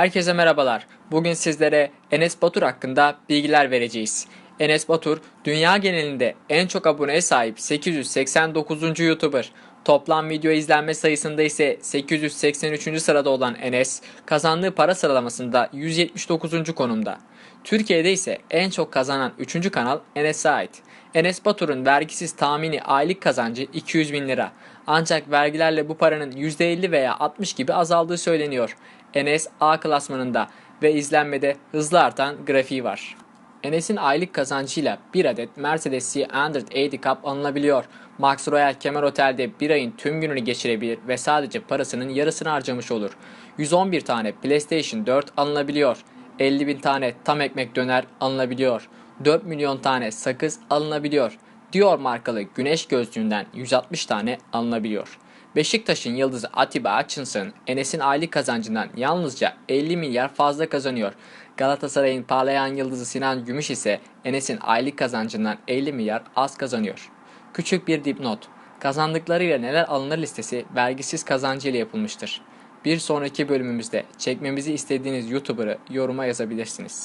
Herkese merhabalar. Bugün sizlere Enes Batur hakkında bilgiler vereceğiz. Enes Batur, dünya genelinde en çok aboneye sahip 889. YouTuber. Toplam video izlenme sayısında ise 883. sırada olan Enes, kazandığı para sıralamasında 179. konumda. Türkiye'de ise en çok kazanan 3. kanal Enes'e ait. Enes Batur'un vergisiz tahmini aylık kazancı 200 bin lira. Ancak vergilerle bu paranın %50 veya 60 gibi azaldığı söyleniyor. Enes A klasmanında ve izlenmede hızlı artan grafiği var. Enes'in aylık kazancıyla bir adet Mercedes C-180 Cup alınabiliyor. Max Royal Kemer Otel'de bir ayın tüm gününü geçirebilir ve sadece parasının yarısını harcamış olur. 111 tane PlayStation 4 alınabiliyor. 50 bin tane tam ekmek döner alınabiliyor. 4 milyon tane sakız alınabiliyor. Dior markalı güneş gözlüğünden 160 tane alınabiliyor. Beşiktaş'ın yıldızı Atiba Hutchinson, Enes'in aylık kazancından yalnızca 50 milyar fazla kazanıyor. Galatasaray'ın parlayan yıldızı Sinan Gümüş ise Enes'in aylık kazancından 50 milyar az kazanıyor. Küçük bir dipnot. Kazandıklarıyla neler alınır listesi vergisiz kazancı ile yapılmıştır. Bir sonraki bölümümüzde çekmemizi istediğiniz YouTuber'ı yoruma yazabilirsiniz.